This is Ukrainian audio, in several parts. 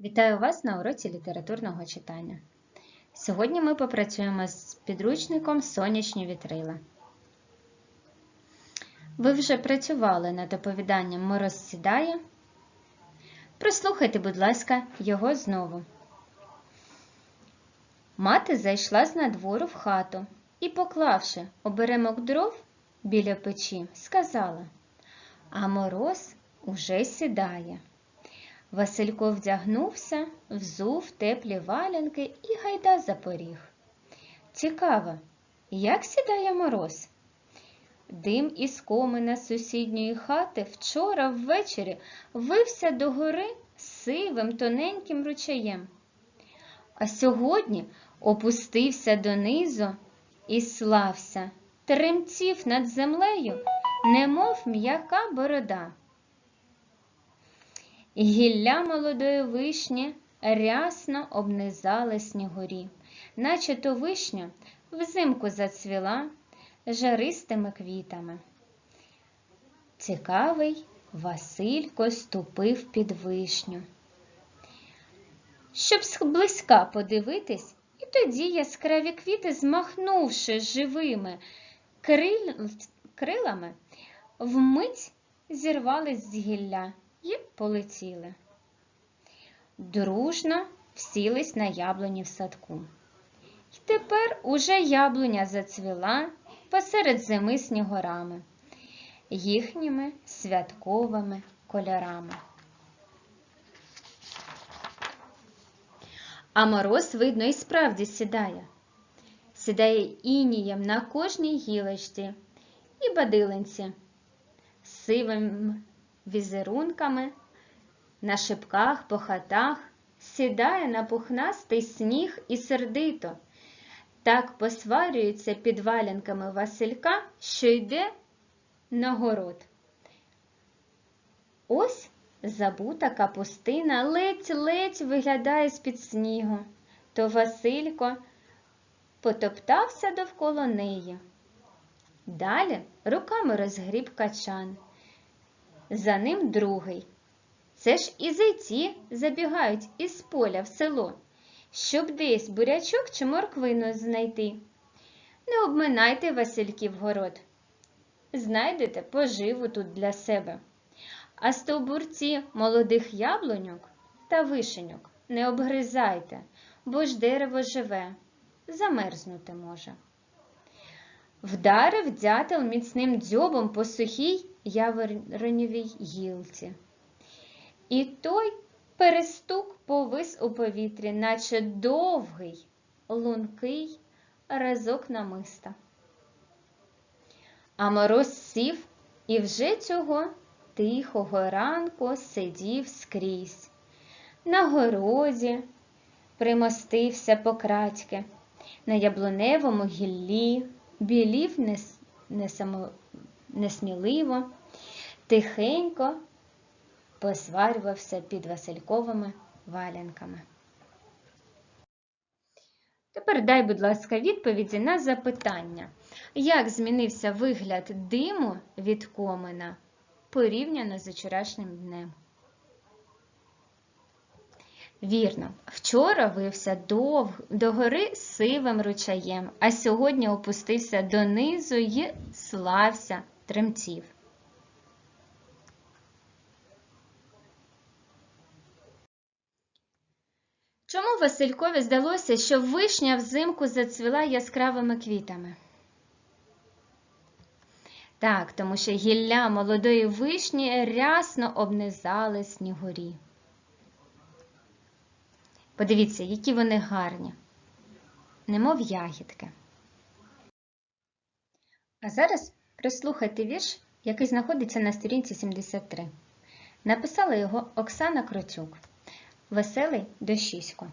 Вітаю вас на уроці літературного читання. Сьогодні ми попрацюємо з підручником Сонячні вітрила. Ви вже працювали над оповіданням Мороз сідає. Прослухайте, будь ласка, його знову. Мати зайшла з надвору в хату і, поклавши оберемок дров біля печі, сказала: А мороз уже сідає. Василько вдягнувся, взув теплі валянки і гайда за поріг. Цікаво, як сідає мороз? Дим із комина сусідньої хати вчора ввечері вився до гори сивим тоненьким ручаєм. А сьогодні опустився донизу і слався, тремтів над землею, немов м'яка борода. Гілля молодої вишні рясно обнизали снігурі, наче то вишня взимку зацвіла жаристими квітами. Цікавий Василько ступив під вишню. Щоб зблизька подивитись, і тоді яскраві квіти, змахнувши живими крил... крилами, вмить зірвались з гілля і полетіли. Дружно всілись на яблуні в садку. І тепер уже яблуня зацвіла посеред зими снігорами, їхніми святковими кольорами. А мороз, видно, і справді сідає. Сідає інієм на кожній гілочці і бадилинці, сивим візерунками, на шипках, по хатах, сідає на пухнастий сніг і сердито. Так посварюється під валянками Василька, що йде на город. Ось забута капустина ледь-ледь виглядає з-під снігу, то Василько потоптався довкола неї. Далі руками розгріб качан за ним другий. Це ж і зайці забігають із поля в село, щоб десь бурячок чи морквину знайти. Не обминайте Васильків город. Знайдете поживу тут для себе. А стовбурці молодих яблуньок та вишеньок не обгризайте, бо ж дерево живе, замерзнути може. Вдарив дятел міцним дзьобом по сухій яворонівій гілці. І той перестук повис у повітрі, наче довгий, лункий разок намиста. А мороз сів і вже цього тихого ранку сидів скрізь. На городі примостився покрадьки, на яблуневому гіллі, білів нес, несамо, несміливо, тихенько посварювався під Васильковими валянками. Тепер дай, будь ласка, відповіді на запитання. Як змінився вигляд диму від комина порівняно з вчорашнім днем? Вірно, вчора вився до, до гори сивим ручаєм, а сьогодні опустився донизу і слався тремтів. Чому Василькові здалося, що вишня взимку зацвіла яскравими квітами? Так, тому що гілля молодої вишні рясно обнизали снігурі. Подивіться, які вони гарні, немов ягідки. А зараз прислухайте вірш, який знаходиться на сторінці 73. Написала його Оксана Кроцюк. Веселий дощисько.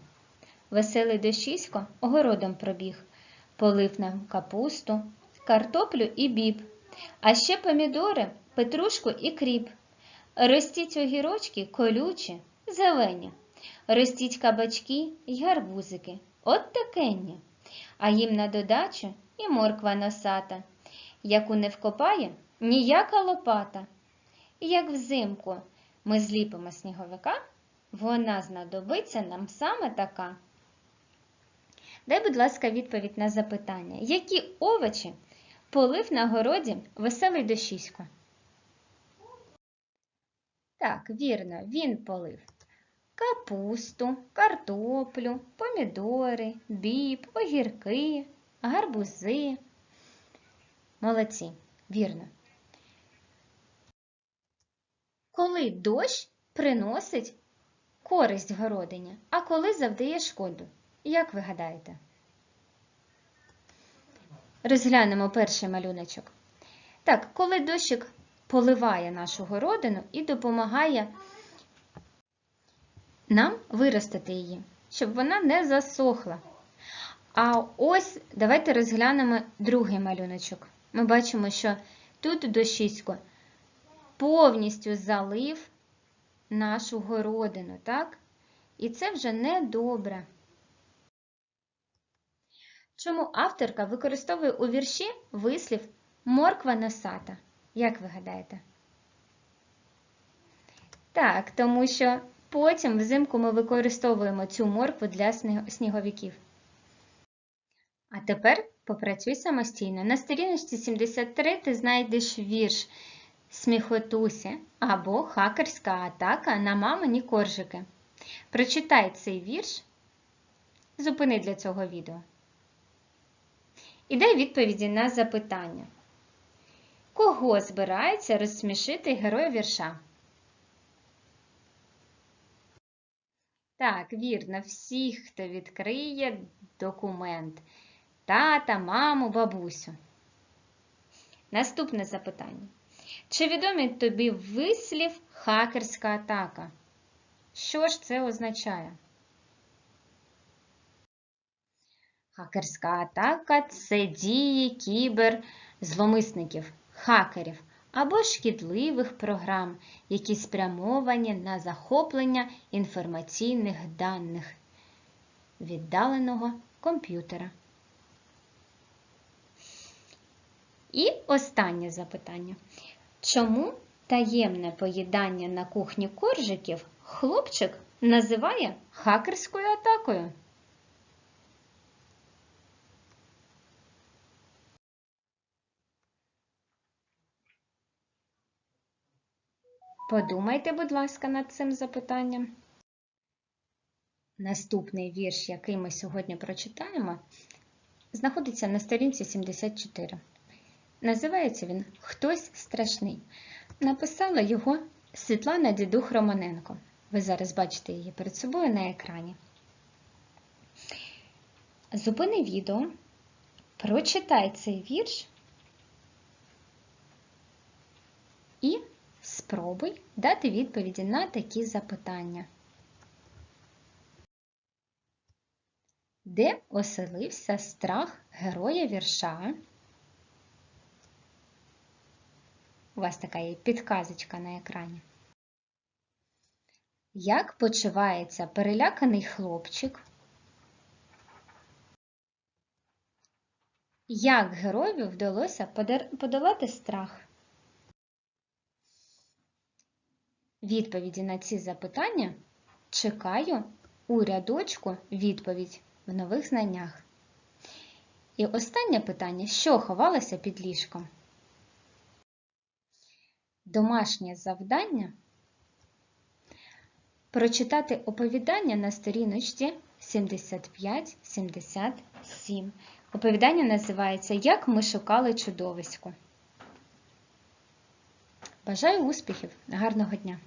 Веселий дощисько огородом пробіг, полив нам капусту, картоплю і біб, а ще помідори, петрушку і кріп. Ростіть огірочки колючі, зелені, ростіть кабачки й гарбузики, от такенні, а їм на додачу і морква носата, яку не вкопає ніяка лопата. Як взимку ми зліпимо сніговика Вона знадобиться нам саме така. Дай, будь ласка, відповідь на запитання. Які овочі полив на городі веселий дощисько? Так, вірно, він полив капусту, картоплю, помідори, біб, огірки, гарбузи. Молодці, вірно. Коли дощ приносить користь городині, а коли завдає шкоду? Як ви гадаєте? Розглянемо перший малюночок. Так, коли дощик поливає нашу городину і допомагає нам виростити її, щоб вона не засохла. А ось давайте розглянемо другий малюночок. Ми бачимо, що тут дощисько повністю залив нашу городину, так? І це вже не добре. Чому авторка використовує у вірші вислів морква носата? Як ви гадаєте? Так, тому що потім взимку ми використовуємо цю моркву для сніговиків. А тепер попрацюй самостійно. На сторіночці 73 ти знайдеш вірш Сміхотусі або Хакерська атака на мамині коржики. Прочитай цей вірш, зупини для цього відео. І дай відповіді на запитання. Кого збирається розсмішити герой вірша? Так, вірно, всіх, хто відкриє документ. Тата, маму, бабусю. Наступне запитання. Чи відомий тобі вислів хакерська атака? Що ж це означає? Хакерська атака це дії кіберзломисників, хакерів або шкідливих програм, які спрямовані на захоплення інформаційних даних віддаленого комп'ютера. І останнє запитання. Чому таємне поїдання на кухні коржиків хлопчик називає хакерською атакою? Подумайте, будь ласка, над цим запитанням. Наступний вірш, який ми сьогодні прочитаємо, знаходиться на сторінці 74. Називається він Хтось страшний. Написала його Світлана Дідух Романенко. Ви зараз бачите її перед собою на екрані. Зупини відео, прочитай цей вірш і спробуй дати відповіді на такі запитання. Де оселився страх героя вірша? У вас така є підказочка на екрані. Як почувається переляканий хлопчик? Як герою вдалося подолати страх? Відповіді на ці запитання чекаю у рядочку відповідь в нових знаннях. І останнє питання: що ховалося під ліжком? Домашнє завдання прочитати оповідання на сторіночці 75-77. Оповідання називається Як ми шукали чудовисько. Бажаю успіхів! Гарного дня!